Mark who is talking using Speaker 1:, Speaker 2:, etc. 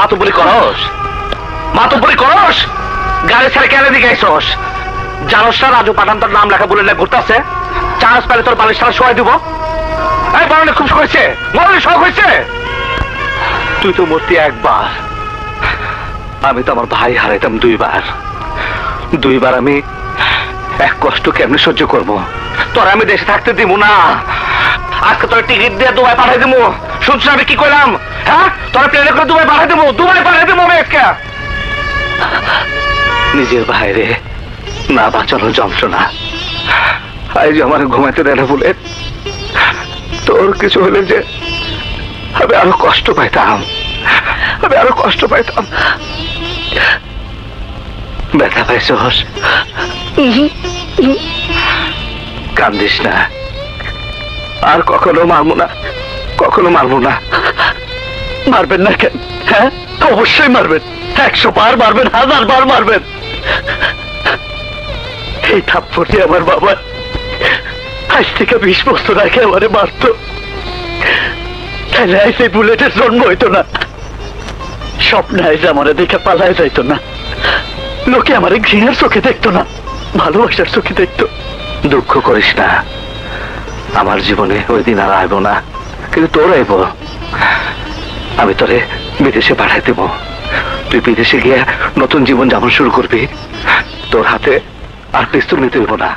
Speaker 1: মাতুপুরি করস। মাতুপুরি করস? গাড়ি ছেড়ে কেন দিকে আইসস? জানোস না রাজু পাঠান তোর নাম লেখা বলে ঘুরতেছে? চান্স পেলে তোর বালিশ সারা শোয়াই দিব। এই বরণে খুব হয়েছে। মরণে শখ হয়েছে। তুই তো মূর্তি একবার। আমি তো আমার ভাই হারাইতাম দুইবার। দুইবার আমি এক কষ্ট কেমনে সহ্য করব? তোর আমি দেশে থাকতে দিব না। আজকে তোর টিকিট দিয়ে দুবাই পাঠাই দিব শুনছিস আমি কি করলাম নিজের বাইরে না বাঁচানো যন্ত্রণা। আজ আমার দেয় না বলে। তোর কিছু হলে যে আমি আরও কষ্ট পাইতাম। আমি আরও কষ্ট পাইতাম। ব্যথা কান্দিস না। আর কখনো মারবো না, কখনো মারবো না। মারবেন না কেন? হ্যাঁ? অবশ্যই মারবেন। একশো বার মারবেন, হাজার বার মারবেন। এই থাপ্পড়ে আমার বাবা আজ থেকে বিশ বছর আগে আমারে মারতো। তাহলে আজ এই বুলেটের জন্ম হইতো না। স্বপ্ন আজ আমারে দেখে পালায় যাইতো না। লোকে আমারে ঘৃণার চোখে দেখতো না, ভালোবাসার চোখে দেখতো। দুঃখ করিস না। আমার জীবনে ওই দিন আর আইব না, কিন্তু তোর আইব। আমি তোরে বিদেশে পাঠাই দেব। তুই বিদেশে গিয়ে নতুন জীবন যাপন শুরু করবি। তোর হাতে আর পিস্তল নিতে দেবো না।